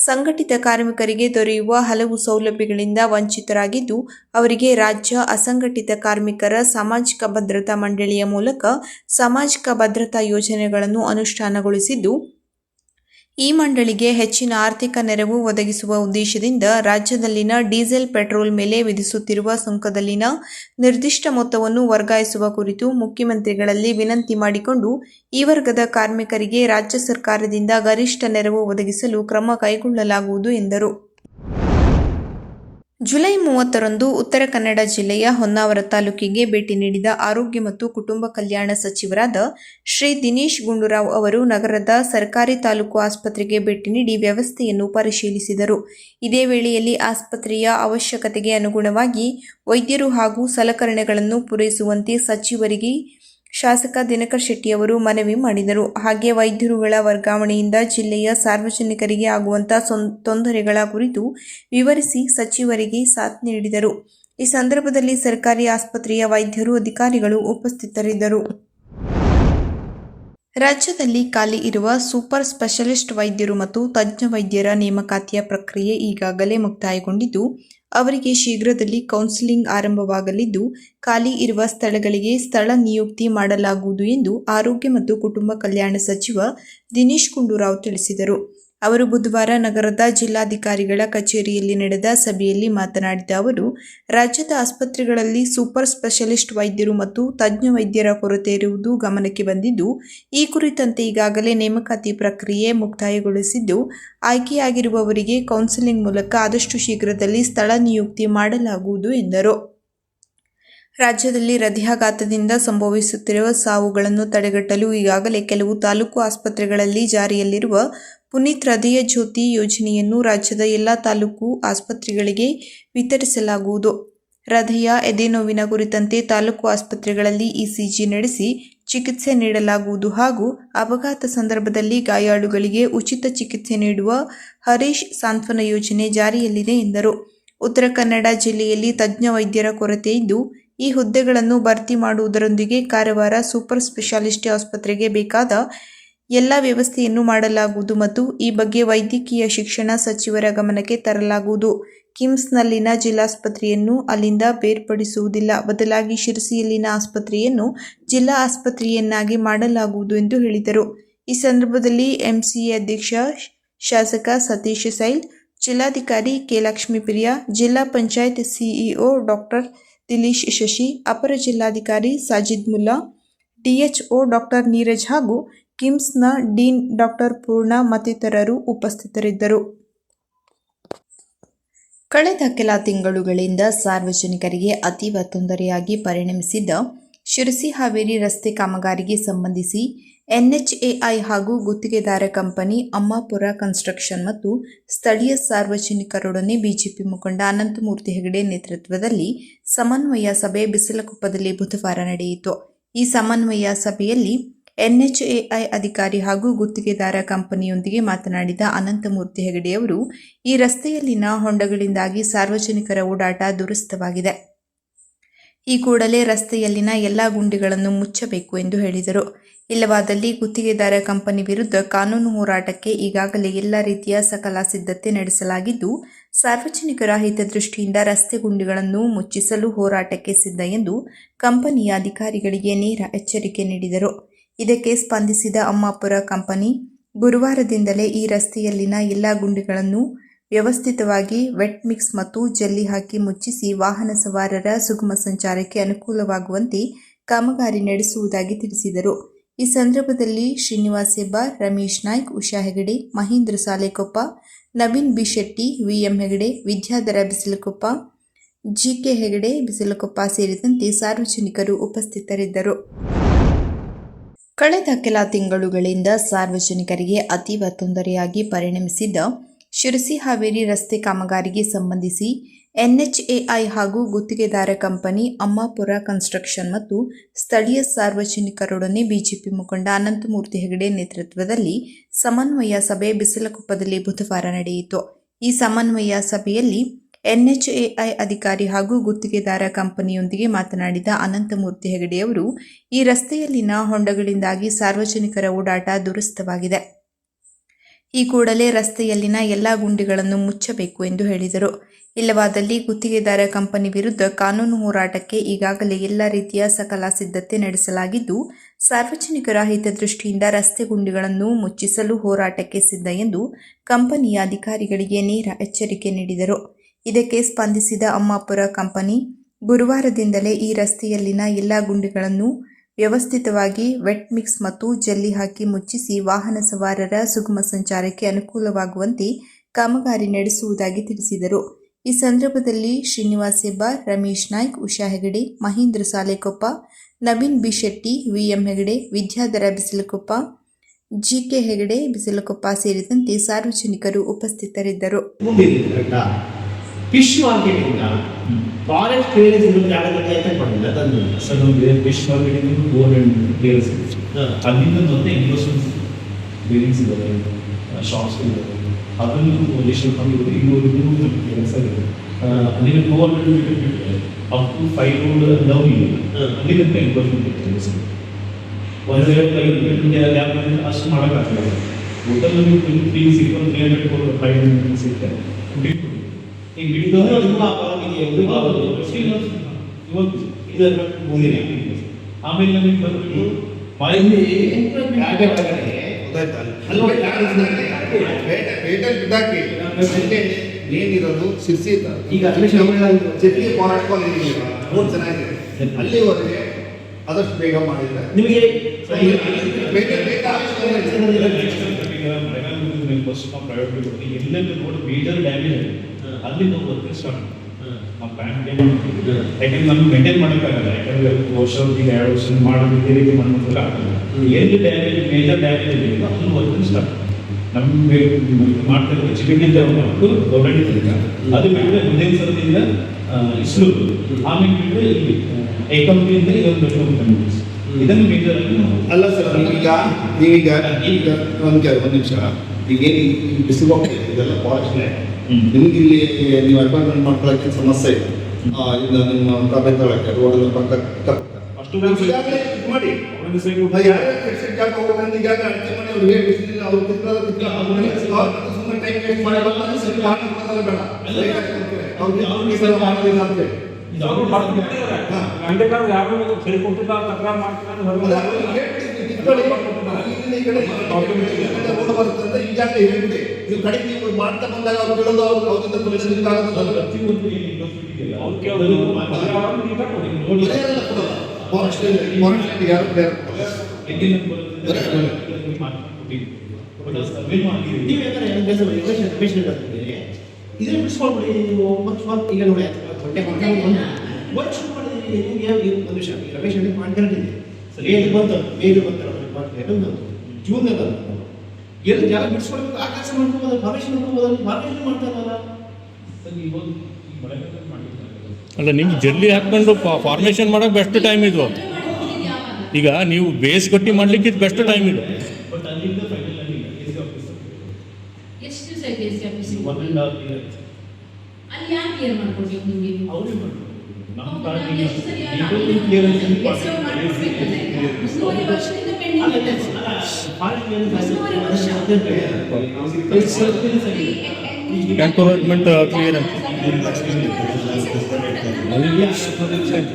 S2: ಸಂಘಟಿತ ಕಾರ್ಮಿಕರಿಗೆ ದೊರೆಯುವ ಹಲವು ಸೌಲಭ್ಯಗಳಿಂದ ವಂಚಿತರಾಗಿದ್ದು, ಅವರಿಗೆ ರಾಜ್ಯ ಅಸಂಘಟಿತ ಕಾರ್ಮಿಕರ ಸಾಮಾಜಿಕ ಭದ್ರತಾ ಮಂಡಳಿಯ ಮೂಲಕ ಸಾಮಾಜಿಕ ಭದ್ರತಾ ಯೋಜನೆಗಳನ್ನು ಅನುಷ್ಠಾನಗೊಳಿಸಿದ್ದು ಈ ಮಂಡಳಿಗೆ ಹೆಚ್ಚಿನ ಆರ್ಥಿಕ ನೆರವು ಒದಗಿಸುವ ಉದ್ದೇಶದಿಂದ ರಾಜ್ಯದಲ್ಲಿನ ಡೀಸೆಲ್ ಪೆಟ್ರೋಲ್ ಮೇಲೆ ವಿಧಿಸುತ್ತಿರುವ ಸುಂಕದಲ್ಲಿನ ನಿರ್ದಿಷ್ಟ ಮೊತ್ತವನ್ನು ವರ್ಗಾಯಿಸುವ ಕುರಿತು ಮುಖ್ಯಮಂತ್ರಿಗಳಲ್ಲಿ ವಿನಂತಿ ಮಾಡಿಕೊಂಡು ಈ ವರ್ಗದ ಕಾರ್ಮಿಕರಿಗೆ ರಾಜ್ಯ ಸರ್ಕಾರದಿಂದ ಗರಿಷ್ಠ ನೆರವು ಒದಗಿಸಲು ಕ್ರಮ ಕೈಗೊಳ್ಳಲಾಗುವುದು ಎಂದರು. ಜುಲೈ ಮೂವತ್ತರಂದು ಉತ್ತರ ಕನ್ನಡ ಜಿಲ್ಲೆಯ ಹೊನ್ನಾವರ ತಾಲೂಕಿಗೆ ಭೇಟಿ ನೀಡಿದ ಆರೋಗ್ಯ ಮತ್ತು ಕುಟುಂಬ ಕಲ್ಯಾಣ ಸಚಿವರಾದ ಶ್ರೀ ದಿನೇಶ್ ಗುಂಡೂರಾವ್ ಅವರು ನಗರದ ಸರ್ಕಾರಿ ತಾಲೂಕು ಆಸ್ಪತ್ರೆಗೆ ಭೇಟಿ ನೀಡಿ ವ್ಯವಸ್ಥೆಯನ್ನು ಪರಿಶೀಲಿಸಿದರು. ಇದೇ ವೇಳೆಯಲ್ಲಿ ಆಸ್ಪತ್ರೆಯ ಅವಶ್ಯಕತೆಗೆ ಅನುಗುಣವಾಗಿ ವೈದ್ಯರು ಹಾಗೂ ಸಲಕರಣೆಗಳನ್ನು ಪೂರೈಸುವಂತೆ ಸಚಿವರಿಗೆ ಶಾಸಕ ದಿನಕರ್ ಶೆಟ್ಟಿಯವರು ಮನವಿ ಮಾಡಿದರು. ಹಾಗೆ ವೈದ್ಯರುಗಳ ವರ್ಗಾವಣೆಯಿಂದ ಜಿಲ್ಲೆಯ ಸಾರ್ವಜನಿಕರಿಗೆ ಆಗುವಂತಹ ತೊಂದರೆಗಳ ಕುರಿತು ವಿವರಿಸಿ ಸಚಿವರಿಗೆ ಸಾಥ್ ನೀಡಿದರು. ಈ ಸಂದರ್ಭದಲ್ಲಿ ಸರ್ಕಾರಿ ಆಸ್ಪತ್ರೆಯ ವೈದ್ಯರು, ಅಧಿಕಾರಿಗಳು ಉಪಸ್ಥಿತರಿದ್ದರು. ರಾಜ್ಯದಲ್ಲಿ ಖಾಲಿ ಇರುವ ಸೂಪರ್ ಸ್ಪೆಷಲಿಸ್ಟ್ ವೈದ್ಯರು ಮತ್ತು ತಜ್ಞ ವೈದ್ಯರ ನೇಮಕಾತಿಯ ಪ್ರಕ್ರಿಯೆ ಈಗಾಗಲೇ ಮುಕ್ತಾಯಗೊಂಡಿದ್ದು ಅವರಿಗೆ ಶೀಘ್ರದಲ್ಲಿ ಕೌನ್ಸಿಲಿಂಗ್ ಆರಂಭವಾಗಲಿದ್ದು, ಖಾಲಿ ಇರುವ ಸ್ಥಳಗಳಿಗೆ ಸ್ಥಳ ನಿಯುಕ್ತಿ ಮಾಡಲಾಗುವುದು ಎಂದು ಆರೋಗ್ಯ ಮತ್ತು ಕುಟುಂಬ ಕಲ್ಯಾಣ ಸಚಿವ ದಿನೇಶ್ ಗುಂಡೂರಾವ್ ತಿಳಿಸಿದರು. ಅವರು ಬುಧವಾರ ನಗರದ ಜಿಲ್ಲಾಧಿಕಾರಿಗಳ ಕಚೇರಿಯಲ್ಲಿ ನಡೆದ ಸಭೆಯಲ್ಲಿ ಮಾತನಾಡಿದ ಅವರು, ರಾಜ್ಯದ ಆಸ್ಪತ್ರೆಗಳಲ್ಲಿ ಸೂಪರ್ ಸ್ಪೆಷಲಿಸ್ಟ್ ವೈದ್ಯರು ಮತ್ತು ತಜ್ಞ ವೈದ್ಯರ ಕೊರತೆ ಇರುವುದು ಗಮನಕ್ಕೆ ಬಂದಿದ್ದು, ಈ ಕುರಿತಂತೆ ಈಗಾಗಲೇ ನೇಮಕಾತಿ ಪ್ರಕ್ರಿಯೆ ಮುಕ್ತಾಯಗೊಳಿಸಿದ್ದು, ಆಯ್ಕೆಯಾಗಿರುವವರಿಗೆ ಕೌನ್ಸಿಲಿಂಗ್ ಮೂಲಕ ಆದಷ್ಟು ಶೀಘ್ರದಲ್ಲಿ ಸ್ಥಳ ನಿಯುಕ್ತಿ ಮಾಡಲಾಗುವುದು ಎಂದರು. ರಾಜ್ಯದಲ್ಲಿ ಹೃದಯಾಘಾತದಿಂದ ಸಂಭವಿಸುತ್ತಿರುವ ಸಾವುಗಳನ್ನು ತಡೆಗಟ್ಟಲು ಈಗಾಗಲೇ ಕೆಲವು ತಾಲೂಕು ಆಸ್ಪತ್ರೆಗಳಲ್ಲಿ ಜಾರಿಯಲ್ಲಿರುವ ಪುನೀತ್ ಹೃದಯ ಜ್ಯೋತಿ ಯೋಜನೆಯನ್ನು ರಾಜ್ಯದ ಎಲ್ಲ ತಾಲೂಕು ಆಸ್ಪತ್ರೆಗಳಿಗೆ ವಿತರಿಸಲಾಗುವುದು. ಹೃದಯ ಎದೆನೋವಿನ ಕುರಿತಂತೆ ತಾಲೂಕು ಆಸ್ಪತ್ರೆಗಳಲ್ಲಿ ಇಸಿಜಿ ನಡೆಸಿ ಚಿಕಿತ್ಸೆ ನೀಡಲಾಗುವುದು ಹಾಗೂ ಅಪಘಾತ ಸಂದರ್ಭದಲ್ಲಿ ಗಾಯಾಳುಗಳಿಗೆ ಉಚಿತ ಚಿಕಿತ್ಸೆ ನೀಡುವ ಹರೀಶ್ ಸಾಂತ್ವನ ಯೋಜನೆ ಜಾರಿಯಲ್ಲಿದೆ ಎಂದರು. ಉತ್ತರ ಕನ್ನಡ ಜಿಲ್ಲೆಯಲ್ಲಿ ತಜ್ಞ ವೈದ್ಯರ ಕೊರತೆ ಇದ್ದು ಈ ಹುದ್ದೆಗಳನ್ನು ಭರ್ತಿ ಮಾಡುವುದರೊಂದಿಗೆ ಕಾರವಾರ ಸೂಪರ್ ಸ್ಪೆಷಾಲಿಟಿ ಆಸ್ಪತ್ರೆಗೆ ಬೇಕಾದ ಎಲ್ಲ ವ್ಯವಸ್ಥೆಯನ್ನು ಮಾಡಲಾಗುವುದು ಮತ್ತು ಈ ಬಗ್ಗೆ ವೈದ್ಯಕೀಯ ಶಿಕ್ಷಣ ಸಚಿವರ ಗಮನಕ್ಕೆ ತರಲಾಗುವುದು. ಕಿಮ್ಸ್ನಲ್ಲಿನ ಜಿಲ್ಲಾಸ್ಪತ್ರೆಯನ್ನು ಅಲ್ಲಿಂದ ಬೇರ್ಪಡಿಸುವುದಿಲ್ಲ. ಬದಲಾಗಿ ಶಿರಸಿಯಲ್ಲಿನ ಆಸ್ಪತ್ರೆಯನ್ನು ಜಿಲ್ಲಾ ಆಸ್ಪತ್ರೆಯನ್ನಾಗಿ ಮಾಡಲಾಗುವುದು ಎಂದು ಹೇಳಿದರು. ಈ ಸಂದರ್ಭದಲ್ಲಿ ಎಂಸಿಎ ಅಧ್ಯಕ್ಷ ಶಾಸಕ ಸತೀಶ್ ಸೈಲ್, ಜಿಲ್ಲಾಧಿಕಾರಿ ಕೆ ಲಕ್ಷ್ಮೀಪ್ರಿಯ, ಜಿಲ್ಲಾ ಪಂಚಾಯತ್ ಸಿಇಒ ಡಾಕ್ಟರ್ ದಿಲೀಶ್ ಶಶಿ, ಅಪರ ಜಿಲ್ಲಾಧಿಕಾರಿ ಸಾಜಿದ್ ಮುಲ್ಲಾ, ಡಿಎಚ್ಒ ಡಾಕ್ಟರ್ ನೀರಜ್ ಹಾಗೂ ಕಿಮ್ಸ್ನ ಡೀನ್ ಡಾಕ್ಟರ್ ಪೂರ್ಣ ಮತ್ತಿತರರು ಉಪಸ್ಥಿತರಿದ್ದರು. ಕಳೆದ ಕೆಲ ತಿಂಗಳುಗಳಿಂದ ಸಾರ್ವಜನಿಕರಿಗೆ ಅತೀವ ತೊಂದರೆಯಾಗಿ ಪರಿಣಮಿಸಿದ್ದ ಶಿರಸಿ ಹಾವೇರಿ ರಸ್ತೆ ಕಾಮಗಾರಿಗೆ ಸಂಬಂಧಿಸಿ ಎನ್ಎಚ್ಎಐ ಹಾಗೂ ಗುತ್ತಿಗೆದಾರ ಕಂಪನಿ ಅಮ್ಮಾಪುರ ಕನ್ಸ್ಟ್ರಕ್ಷನ್ ಮತ್ತು ಸ್ಥಳೀಯ ಸಾರ್ವಜನಿಕರೊಡನೆ ಬಿಜೆಪಿ ಮುಖಂಡ ಅನಂತಮೂರ್ತಿ ಹೆಗಡೆ ನೇತೃತ್ವದಲ್ಲಿ ಸಮನ್ವಯ ಸಭೆ ಬಿಸಿಲಕೊಪ್ಪದಲ್ಲಿ ಬುಧವಾರ ನಡೆಯಿತು. ಈ ಸಮನ್ವಯ ಸಭೆಯಲ್ಲಿ ಎನ್ಎಚ್ಎಐ ಅಧಿಕಾರಿ ಹಾಗೂ ಗುತ್ತಿಗೆದಾರ ಕಂಪನಿಯೊಂದಿಗೆ ಮಾತನಾಡಿದ ಅನಂತಮೂರ್ತಿ ಹೆಗಡೆಯವರು, ಈ ರಸ್ತೆಯಲ್ಲಿನ ಹೊಂಡಗಳಿಂದಾಗಿ ಸಾರ್ವಜನಿಕರ ಓಡಾಟ ದುರಸ್ತವಾಗಿದೆ ಈ ಕೂಡಲೇ ರಸ್ತೆಯಲ್ಲಿನ ಎಲ್ಲ ಗುಂಡಿಗಳನ್ನು ಮುಚ್ಚಬೇಕು ಎಂದು ಹೇಳಿದರು. ಇಲ್ಲವಾದಲ್ಲಿ ಗುತ್ತಿಗೆದಾರ ಕಂಪನಿ ವಿರುದ್ಧ ಕಾನೂನು ಹೋರಾಟಕ್ಕೆ ಈಗಾಗಲೇ ಎಲ್ಲ ರೀತಿಯ ಸಕಲ ಸಿದ್ಧತೆ ನಡೆಸಲಾಗಿದ್ದು, ಸಾರ್ವಜನಿಕರ ಹಿತದೃಷ್ಟಿಯಿಂದ ರಸ್ತೆ ಗುಂಡಿಗಳನ್ನು ಮುಚ್ಚಿಸಲು ಹೋರಾಟಕ್ಕೆ ಸಿದ್ಧ ಎಂದು ಕಂಪನಿಯ ಅಧಿಕಾರಿಗಳಿಗೆ ನೇರ ಎಚ್ಚರಿಕೆ ನೀಡಿದರು. ಇದಕ್ಕೆ ಸ್ಪಂದಿಸಿದ ಅಮ್ಮಾಪುರ ಕಂಪನಿ, ಗುರುವಾರದಿಂದಲೇ ಈ ರಸ್ತೆಯಲ್ಲಿನ ಎಲ್ಲ ಗುಂಡಿಗಳನ್ನು ವ್ಯವಸ್ಥಿತವಾಗಿ ವೆಟ್ ಮಿಕ್ಸ್ ಮತ್ತು ಜಲ್ಲಿ ಹಾಕಿ ಮುಚ್ಚಿಸಿ ವಾಹನ ಸವಾರರ ಸುಗಮ ಸಂಚಾರಕ್ಕೆ ಅನುಕೂಲವಾಗುವಂತೆ ಕಾಮಗಾರಿ ನಡೆಸುವುದಾಗಿ ತಿಳಿಸಿದರು. ಈ ಸಂದರ್ಭದಲ್ಲಿ Srinivas Hebbar, Ramesh Naik, Usha Hegde, Mahendra Salekoppa, Naveen B Shetty VM Hegde, Vidyadhara Bisilakoppa, GK Hegde, Bisilakoppa ಸೇರಿದಂತೆ ಸಾರ್ವಜನಿಕರು ಉಪಸ್ಥಿತರಿದ್ದರು. ಕಳೆದ ಕೆಲ ತಿಂಗಳುಗಳಿಂದ ಸಾರ್ವಜನಿಕರಿಗೆ ಅತೀವ ತೊಂದರೆಯಾಗಿ ಪರಿಣಮಿಸಿದ್ದ ಶಿರಸಿ ಹಾವೇರಿ ರಸ್ತೆ ಕಾಮಗಾರಿಗೆ ಸಂಬಂಧಿಸಿ ಎನ್ಎಚ್ಎಐ ಹಾಗೂ ಗುತ್ತಿಗೆದಾರ ಕಂಪನಿ ಅಮ್ಮಾಪುರ ಕನ್ಸ್ಟ್ರಕ್ಷನ್ ಮತ್ತು ಸ್ಥಳೀಯ ಸಾರ್ವಜನಿಕರೊಡನೆ ಬಿಜೆಪಿ ಮುಖಂಡ ಅನಂತಮೂರ್ತಿ ಹೆಗಡೆ ನೇತೃತ್ವದಲ್ಲಿ ಸಮನ್ವಯ ಸಭೆ ಬಿಸಿಲಕೊಪ್ಪದಲ್ಲಿ ಬುಧವಾರ ನಡೆಯಿತು. ಈ ಸಮನ್ವಯ ಸಭೆಯಲ್ಲಿ ಎನ್ಎಚ್ಎಐ ಅಧಿಕಾರಿ ಹಾಗೂ ಗುತ್ತಿಗೆದಾರ ಕಂಪನಿಯೊಂದಿಗೆ ಮಾತನಾಡಿದ ಅನಂತಮೂರ್ತಿ ಹೆಗಡೆಯವರು, ಈ ರಸ್ತೆಯಲ್ಲಿನ ಹೊಂಡಗಳಿಂದಾಗಿ ಸಾರ್ವಜನಿಕರ ಓಡಾಟ ದುರಸ್ಥವಾಗಿದೆ. ಈ ಕೂಡಲೇ ರಸ್ತೆಯಲ್ಲಿನ ಎಲ್ಲ ಗುಂಡಿಗಳನ್ನು ಮುಚ್ಚಬೇಕು ಎಂದು ಹೇಳಿದರು. ಇಲ್ಲವಾದಲ್ಲಿ ಗುತ್ತಿಗೆದಾರ ಕಂಪನಿ ವಿರುದ್ಧ ಕಾನೂನು ಹೋರಾಟಕ್ಕೆ ಈಗಾಗಲೇ ಎಲ್ಲ ರೀತಿಯ ಸಕಲ ಸಿದ್ಧತೆ ನಡೆಸಲಾಗಿದ್ದು ಸಾರ್ವಜನಿಕರ ಹಿತದೃಷ್ಟಿಯಿಂದ ರಸ್ತೆ ಗುಂಡಿಗಳನ್ನು ಮುಚ್ಚಿಸಲು ಹೋರಾಟಕ್ಕೆ ಸಿದ್ಧ ಎಂದು ಕಂಪನಿಯ ಅಧಿಕಾರಿಗಳಿಗೆ ನೇರ ಎಚ್ಚರಿಕೆ ನೀಡಿದರು. ಇದಕ್ಕೆ ಸ್ಪಂದಿಸಿದ ಅಮ್ಮಾಪುರ ಕಂಪನಿ, ಗುರುವಾರದಿಂದಲೇ ಈ ರಸ್ತೆಯಲ್ಲಿನ ಎಲ್ಲ ಗುಂಡಿಗಳನ್ನು ವ್ಯವಸ್ಥಿತವಾಗಿ ವೆಟ್ ಮಿಕ್ಸ್ ಮತ್ತು ಜಲ್ಲಿ ಹಾಕಿ ಮುಚ್ಚಿಸಿ ವಾಹನ ಸವಾರರ ಸುಗಮ ಸಂಚಾರಕ್ಕೆ ಅನುಕೂಲವಾಗುವಂತೆ ಕಾಮಗಾರಿ ನಡೆಸುವುದಾಗಿ ತಿಳಿಸಿದರು. ಈ ಸಂದರ್ಭದಲ್ಲಿ Srinivas Hebbar, Ramesh Naik, Usha Hegde, Mahendra Salekoppa, Naveen B Shetty VM Hegde, Vidyadhara Bisilakoppa, GK Hegde, Bisilakoppa ಸೇರಿದಂತೆ ಸಾರ್ವಜನಿಕರು ಉಪಸ್ಥಿತರಿದ್ದರು.
S8: ಕ್ಲಿಯರೆನ್ಸ್ ಇರೋ ಜಾಗದಲ್ಲಿ ಅಂತ ತಂದು.
S9: ಸರ್ ನಮಗೆ fish marketing two hundred players
S8: ಹಾಂ.
S9: ಅಲ್ಲಿಂದ ಮತ್ತೆ ಇನ್ವೆಸ್ಟ್ಮೆಂಟ್ ಬಿಲ್ಡಿಂಗ್ಸ್ ಇದ್ದಾವೆ ಶಾಪ್ಸ್ ಇದ್ದಾವೆ ಅದನ್ನು ರಿಲೇಷನ್ ಕಮ್ಮಿ ಇನ್ನೂರು ಇನ್ನೂರು ಪ್ಲೇಯರ್ಸ್ ಆಗಿದೆ. ಅಲ್ಲಿಗೆ two hundred meter up to five road love ಇಲ್ಲ. ಅಲ್ಲಿಗೆ ಇನ್ವೆಸ್ಟ್ಮೆಂಟ್ ಇರ್ತದೆ ಸರ್ ಒಂದು ಲ್ಯಾಬ್ ಅಷ್ಟು ಮಾಡೋಕ್ಕಾಗಲ್ಲ ಹೋಟೆಲ್ ನಮಗೆ ತ್ರೀ ಸಿಕ್ಕೊಂಡು ತ್ರೀ ಹಂಡ್ರೆಡ್ ಫೈವ್ ಹಂಡ್ರೆಡ್ ಸಿಗುತ್ತೆ. ಈಗ ಬಿಡಿದವರು ತುಂಬ ಇವತ್ತು ಇದರ ಮುಂದಿನ ಆಮೇಲೆ ನಮಗೆ ಬಂದ್ಬಿಟ್ಟು ಮಾಹಿತಿ
S10: ಏನಿರೋದು? ಶಿರ್ಸಿ
S8: ಈಗ
S10: ಜೆಟ್ಟಿ ಹೋರಾಟ ಮೂರು ಚೆನ್ನಾಗಿದೆ. ಅಲ್ಲಿವರೆಗೆ ಆದಷ್ಟು ಬೇಗ ಮಾಡಿದ್ರೆ.
S8: ನಿಮಗೆ
S9: ಪ್ರೈವೇಟ್ ಎಲ್ಲೆಲ್ಲೂ ನೋಡಿ ಮೇಜರ್ ಡ್ಯಾಮೇಜ್ ಆಗಿದೆ. ಅಲ್ಲಿ ನಾವು ವರ್ಕ್ ಸ್ಟಾರ್ಟ್ ನಾವು ಬ್ಯಾಂಕ್ ಯಾಕಂದ್ರೆ ನಮ್ಗೆ ಮೇಂಟೈನ್ ಮಾಡೋಕ್ಕಾಗಲ್ಲ ಯಾಕಂದ್ರೆ ವರ್ಷ ಈಗ ಎರಡು ವರ್ಷ ಮಾಡೋದು ಇದೇ ರೀತಿ ಮಾಡೋದಕ್ಕೆ ಏನು ಡ್ಯಾಮೇಜ್ ಮೇಜರ್ ಡ್ಯಾಮೇಜ್ ಇದೆ ಅಲ್ಲಿ ವರ್ಕರ್ಸ್ ನಮಗೆ ಮಾಡ್ತಾರೆ ಚಿಕ್ಕದಿಂದ ಗೌರ್ಮೆಂಟ್ ಅದು ಬಿಟ್ಟರೆ ಹೃದಯ ಸಲದಿಂದ ಇಸ್ಲು ಆಮೇಲೆ ಬಿಟ್ಟರೆ ಇಲ್ಲಿ ಏಕಂಪಿಯಿಂದ ಇದೊಂದು ದೊಡ್ಡ ಇದನ್ನು ಮೇಜರ್
S10: ಅಲ್ಲ ಸರ್ ಈಗ ನೀವೀಗ ಈಗ ಒಂದು ಒಂದು ನಿಮಿಷ. ಈಗ ಏನು ಬಿಸಿಲು ಇದೆಲ್ಲ
S9: ಹ್ಮ್.
S10: ನಿಮ್ಗೆ ಇಲ್ಲಿ ನೀವು ಅಪಾಯಿಂಟ್ಮೆಂಟ್ ಮಾಡ್ಕೊಳಕ್ಕೆ ಸಮಸ್ಯೆ ಇದೆ ಇಲ್ಲ ನಿಮ್ಮ ಪ್ರಭೇದಕ್ಕೆ ರೋಡ್ ಪಕ್ಕ
S9: ಅಷ್ಟು
S10: ಮಾಡಿ.
S9: ಯಾರು ತಕರಾರು ಮಾಡ್ತಾರೆ
S10: ಈ ಕಡೆ ರೋಡ್ ಬರುತ್ತೆ ಈಗಾಗಲೇ ಹೇಳ್ಬಿಡಿ ನೀವು ಕಡೆಗೆ ನೀವು ಮಾಡ್ತಾ ಬಂದಾಗ ಅವ್ರು ಕೇಳೋದು ಅವ್ರು ಅವರಿಂದ
S9: ಇದೆ
S8: ಅಂತಂದ್ರೆ ಇದ್ರೆ ಬಿಡಿಸ್ಕೊಳ್ಬಿಡಿ. ನೀವು ಮತ್ತೆ ಮತ್ತೆ ಈಗ ನೋಡಿ ಹೊಟ್ಟೆ ವರ್ಕ್ ಶುರು ಮಾಡಿದ್ರೆ ನಿಮ್ಗೆ ಯಾವ ಏನು ಒಂದು ವಿಷಯ ರಮೇಶ್ ಹೇಳಿ ಮಾಡ್ಕೊಂಡಿದ್ದೀನಿ ಸರಿ ಬಂತು ಮೇಲು ಬಂತು ಬಂತು ಬಂತು ಎಲ್ಲಿ ಜಾಗ ಬಿಡಿಸ್ಕೊಳ್ಬೇಕು ಆಕಾಶ ಕೆಲಸ ಭವಿಷ್ಯ ಪರ್ಮಿಷನ್ ಭವಿಷ್ಯ ಮಾಡ್ತಾರಲ್ಲ.
S11: ಅಲ್ಲ ನಿಮ್ಗೆ ಜಲ್ಲಿ ಹಾಕೊಂಡು ಫಾರ್ಮೇಷನ್ ಮಾಡೋಕೆ ಬೆಸ್ಟ್ ಟೈಮ್ ಇದು. ಈಗ ನೀವು ಬೇಸ್ ಗಟ್ಟಿ ಮಾಡ್ಲಿಕ್ಕೆ ಇದು. ಬೆಸ್ಟ್ ಟೈಮ್ ಇದು
S9: ಬಟ್ ಅಲ್ಲಿಂದ ಫೈನಲ್ ಆಗಿ ಆಫೀಸರ್
S3: ಎಷ್ಟು ದಿವಸ ಆಯ್ತು ಎಸ್
S9: ಇಯರ್
S3: ಅಲ್ಲಿ ಯಾಕೆ ಏನು ಮಾಡ್ಕೊಡ್ಬೇಕು ನಿಮಗೆ
S9: ಅವರೇ ಮಾಡ್ತಾರೆ ನಮ್ಮ
S3: ಹೌದು,
S9: ಪಾರ್ಟಿ
S3: ನಮ್ಗೆ ಎಷ್ಟು ಸರಿ ಆಗಿ